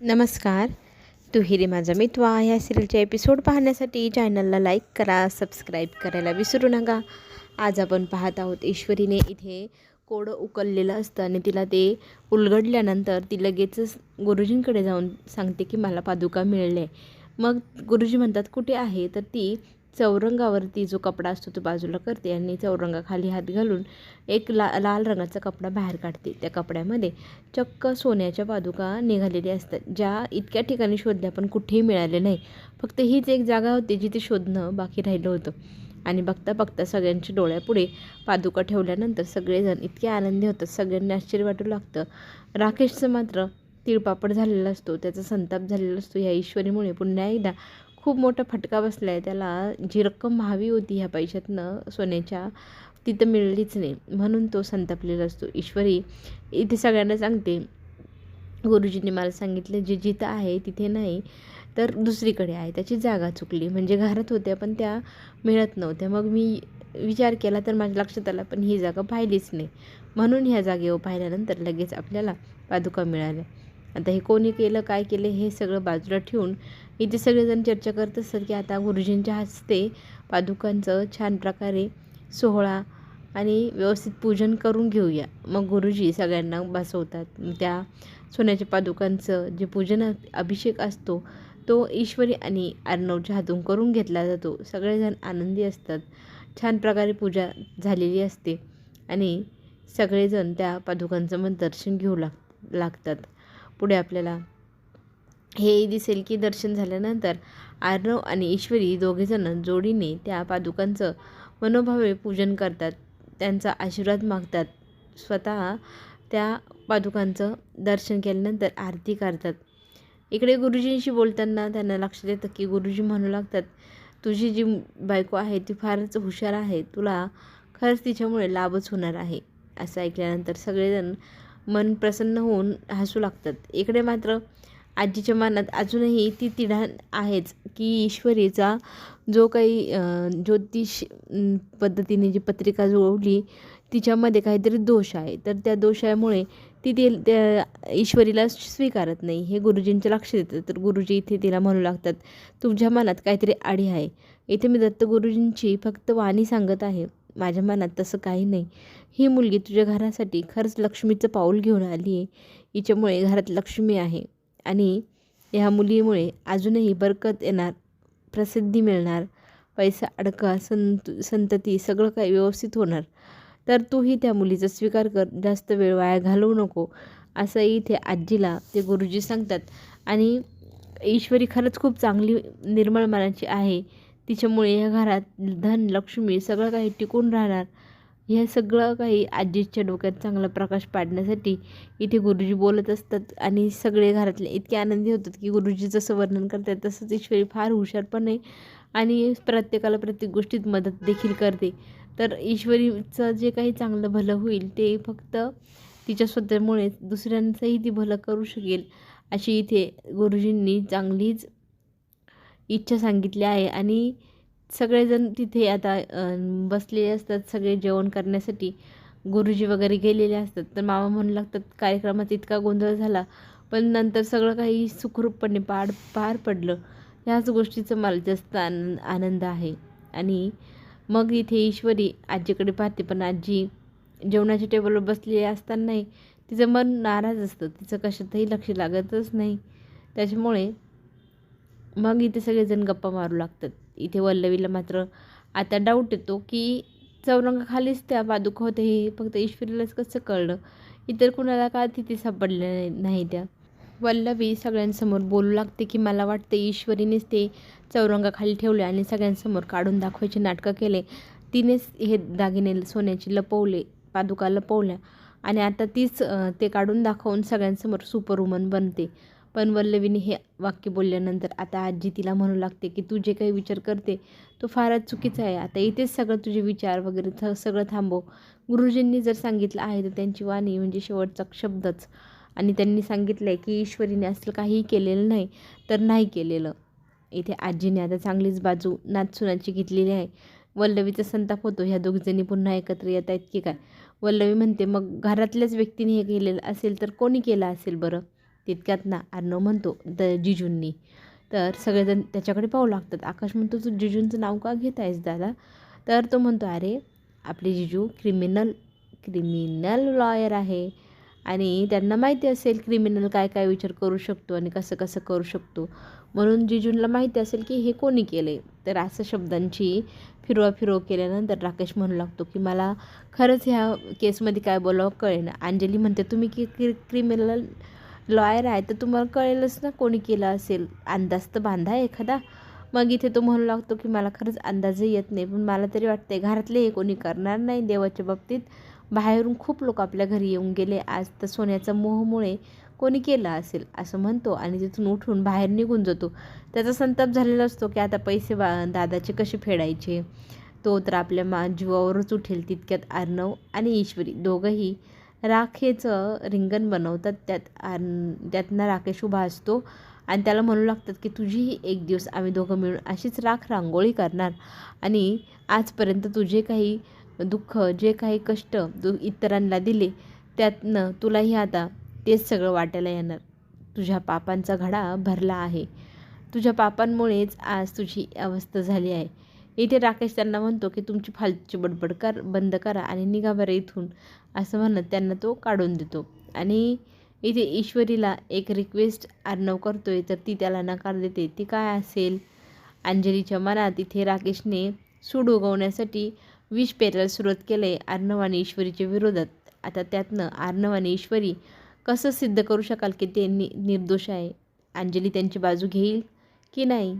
नमस्कार. तू हिरे माझा मित्वा ह्या सिरियलचे एपिसोड पाहण्यासाठी चॅनलला लाईक करा सबस्क्राईब करायला विसरू नका. आज आपण पाहत आहोत ईश्वरीने इथे कोडं उकललेलं असतं आणि तिला ते उलगडल्यानंतर ती लगेचच गुरुजींकडे जाऊन सांगते की मला पादुका मिळले. मग गुरुजी म्हणतात कुठे आहे? तर ती चौरंगावरती जो कपडा असतो तो बाजूला करते आणि चौरंगाखाली हात घालून एक ला लाल रंगाचा कपडा बाहेर काढते. त्या कपड्यामध्ये चक्क सोन्याच्या पादुका निघालेल्या असतात ज्या इतक्या ठिकाणी शोधल्या पण कुठेही मिळाले नाही. फक्त हीच एक जागा होती जिथे शोधणं बाकी राहिलं होतं. आणि बघता बघता सगळ्यांच्या डोळ्यापुढे पादुका ठेवल्यानंतर सगळेजण इतके आनंदी होतात सगळ्यांना आश्चर्य वाटू लागतं. राकेशचं मात्र तिळपापड झालेला असतो त्याचा संताप झालेला असतो. या ईश्वरीमुळे पुन्हा एकदा खूप मोठा फटका बसला आहे त्याला जी रक्कम हवी होती ह्या पैशातनं सोन्याच्या तिथं मिळलीच नाही. म्हणून तो संतापलेला असतो. ईश्वरी इथे सगळ्यांना सांगते. गुरुजींनी मला सांगितलं जे जिथं आहे तिथे नाही तर दुसरीकडे आहे. त्याची जागा चुकली. म्हणजे घरात होत्या पण त्या मिळत नव्हत्या. मग मी विचार केला तर माझ्या लक्षात आला पण ही जागा पाहिलीच नाही. म्हणून ह्या जागेवर पाहिल्यानंतर लगेच आपल्याला पादुका मिळाल्या. आता हे कोणी केलं काय केलं हे सगळं बाजूला ठेवून इथे सगळेजण चर्चा करत असतात की आता गुरुजींच्या हस्ते पादुकांचं छान प्रकारे सोहळा आणि व्यवस्थित पूजन करून घेऊया. मग गुरुजी सगळ्यांना बसवतात. त्या सोन्याच्या पादुकांचं जे पूजन अभिषेक असतो तो ईश्वरी आणि अर्णवच्या हातून करून घेतला जातो. सगळेजण आनंदी असतात. छान प्रकारे पूजा झालेली असते आणि सगळेजण त्या पादुकांचं मग दर्शन घेऊ लाग लागतात. पुढे आपल्याला हे दिसेल की दर्शन झाल्यानंतर आर्णव आणि ईश्वरी दोघेजण जोडीने त्या पादुकांचं मनोभावे पूजन करतात. त्यांचा आशीर्वाद मागतात. स्वतः त्या पादुकांचं दर्शन केल्यानंतर आरती करतात. इकडे गुरुजींशी बोलताना त्यांना लक्षात येतं की गुरुजी म्हणू लागतात तुझी जी बायको आहे ती फारच हुशार आहे. तुला खरंच तिच्यामुळे लाभच होणार आहे असं ऐकल्यानंतर सगळेजण मन प्रसन्न होऊन हसू लागतात. इकडे मात्र आजीच्या मनात अजूनही ती तिढा आहेच की ईश्वरीचा जो काही ज्योतिष पद्धतीने जी पत्रिका जुळवली तिच्यामध्ये काहीतरी दोष आहे. तर त्या दोषामुळे ती ते त्या ईश्वरीला स्वीकारत नाही. हे गुरुजींच्या लक्ष देतं तर गुरुजी इथे तिला म्हणू लागतात तुझ्या मनात काहीतरी आडी आहे. इथे मी दत्त गुरुजींची फक्त वाणी सांगत आहे. माझ्या मनात तसं काही नाही. ही मुलगी तुझ्या घरासाठी खरंच लक्ष्मीचं पाऊल घेऊन आली आहे. हिच्यामुळे घरात लक्ष्मी आहे आणि ह्या मुलीमुळे अजूनही बरकत येणार प्रसिद्धी मिळणार पैसा अडका संत संतती सगळं काही व्यवस्थित होणार. तर तूही त्या मुलीचा स्वीकार कर जास्त वेळ वाया घालवू नको असं इथे आजीला ते गुरुजी सांगतात. आणि ईश्वरी खरंच खूप चांगली निर्मळ मनाची आहे. तिच्यामुळे ह्या घरात धन लक्ष्मी सगळं काही टिकून राहणार. हे सगळं काही आजीच्या डोक्यात चांगला प्रकाश पाडण्यासाठी इथे गुरुजी बोलत असतात आणि सगळे घरातले इतके आनंदी होतात की गुरुजी जसं वर्णन करतात तसंच ईश्वरी फार हुशार पण आहे आणि प्रत्येकाला प्रत्येक गोष्टीत मदत देखील करते. तर ईश्वरीचं जे काही चांगलं भलं होईल ते फक्त तिच्या स्वतःमुळे दुसऱ्यांचंही ती भलं करू शकेल अशी इथे गुरुजींनी चांगलीच इच्छा सांगितली आहे आणि सगळेजण तिथे आता बसलेले असतात सगळे जेवण करण्यासाठी. गुरुजी वगैरे गेलेले असतात. तर मामा म्हणू लागतात कार्यक्रमात इतका गोंधळ झाला. पण नंतर सगळं काही सुखरूपपणे पार पार पडलं. ह्याच गोष्टीचं मला जास्त आनंद आनंद आहे. आणि मग इथे ईश्वरी आजीकडे पाहते. पण आजी जेवणाच्या टेबलवर बसलेली असतानाही तिचं मन नाराज असतं. तिचं कशातही लक्ष लागतच नाही. त्याच्यामुळे मग इथे सगळेजण गप्पा मारू लागतात. इथे वल्लवीला मात्र आता डाऊट येतो की चौरंगाखालीच त्या पादुका होत्या हे फक्त ईश्वरीलाच कसं कळलं? इतर कुणाला का तिथे सापडले नाही त्या? वल्लवी सगळ्यांसमोर बोलू लागते की मला वाटते ईश्वरीनेच ते चौरंगाखाली ठेवले आणि सगळ्यांसमोर काढून दाखवायचे नाटकं केले. तिनेच हे दागिने सोन्याचे लपवले पादुका लपवल्या आणि आता तीच ते काढून दाखवून सगळ्यांसमोर सुपरवुमन बनते. पण वल्लवीने हे वाक्य बोलल्यानंतर आता आजी तिला म्हणू लागते की तू जे काही विचार करते तो फारच चुकीचा आहे. आता इथेच सगळं तुझे विचार वगैरे थ सगळं थांबव. गुरुजींनी जर सांगितलं आहे तर त्यांची वाणी म्हणजे शेवटचा शब्दच. आणि त्यांनी सांगितलं आहे की ईश्वरीने असलं काहीही केलेलं नाही तर नाही केलेलं. इथे आजीने आता चांगलीच बाजू नाचसुनाची घेतलेली आहे. वल्लवीचा संताप होतो. ह्या दोघीजणी पुन्हा एकत्र येत आहेत की काय? वल्लवी म्हणते मग घरातल्याच व्यक्तीने हे केलेलं असेल तर कोणी केलं असेल बरं? तितक्यात ना अर्णव म्हणतो द जिजूंनी. तर सगळेजण त्याच्याकडे पाहू लागतात. आकाश म्हणतो तू जिजूंचं नाव का घेत आहेस दादा? तर तो म्हणतो अरे आपले जिजू क्रिमिनल क्रिमिनल लॉयर आहे आणि त्यांना माहिती असेल क्रिमिनल काय काय विचार करू शकतो आणि कसं कसं करू शकतो. म्हणून जिजूंना माहिती असेल की हे कोणी केले. तर असं शब्दांची फिरवा फिरव केल्यानंतर राकेश म्हणू लागतो की मला खरंच ह्या केसमध्ये काय बोलावं कळेना. अंजली म्हणते तुम्ही की क्रि क्रिमिनल लॉयर आहे तर तुम्हाला कळेलच ना कोणी केलं असेल. अंदाज तर बांधा एखादा. मग इथे तो म्हणू लागतो की मला खरंच अंदाजही येत नाही पण मला तरी वाटते घरातले हे कोणी करणार नाही देवाच्या बाबतीत. बाहेरून खूप लोक आपल्या घरी येऊन गेले. आज तर सोन्याच्या मोहमुळे कोणी केलं असेल असं म्हणतो आणि तिथून उठून बाहेर निघून जातो. त्याचा संताप झालेला असतो की आता पैसे बा दादाचे कसे फेडायचे? तो तर आपल्या मा जीवावरच उठेल तितक्यात अर्णव आणि ईश्वरी दोघंही राखेचं रिंगण बनवतात त्यात त्यातनं राकेश उभा असतो आणि त्याला म्हणू लागतात की तुझीही एक दिवस आम्ही दोघं मिळून अशीच राख रांगोळी करणार. आणि आजपर्यंत तुझे काही दुःख जे काही कष्ट तू इतरांना दिले त्यातनं तुलाही आता तेच सगळं वाटायला येणार. तुझ्या पापांचा घडा भरला आहे. तुझ्या पापांमुळेच आज तुझी अवस्था झाली आहे. इथे राकेश त्यांना म्हणतो की तुमची फालतूची बडबड कर बंद करा आणि निघा बरं इथून असं म्हणत त्यांना तो काढून देतो. आणि इथे ईश्वरीला एक रिक्वेस्ट अर्णव आहे तर ती त्याला नकार देते. ती काय असेल? अंजलीच्या मनात इथे राकेशने सूड उगवण्यासाठी विष पेरायला सुरुवात केलं आहे अर्णव आणि ईश्वरीच्या विरोधात. आता त्यातनं अर्णव आणि ईश्वरी कसं सिद्ध करू शकाल की ते नि निर्दोष आहे? अंजली त्यांची बाजू घेईल की नाही?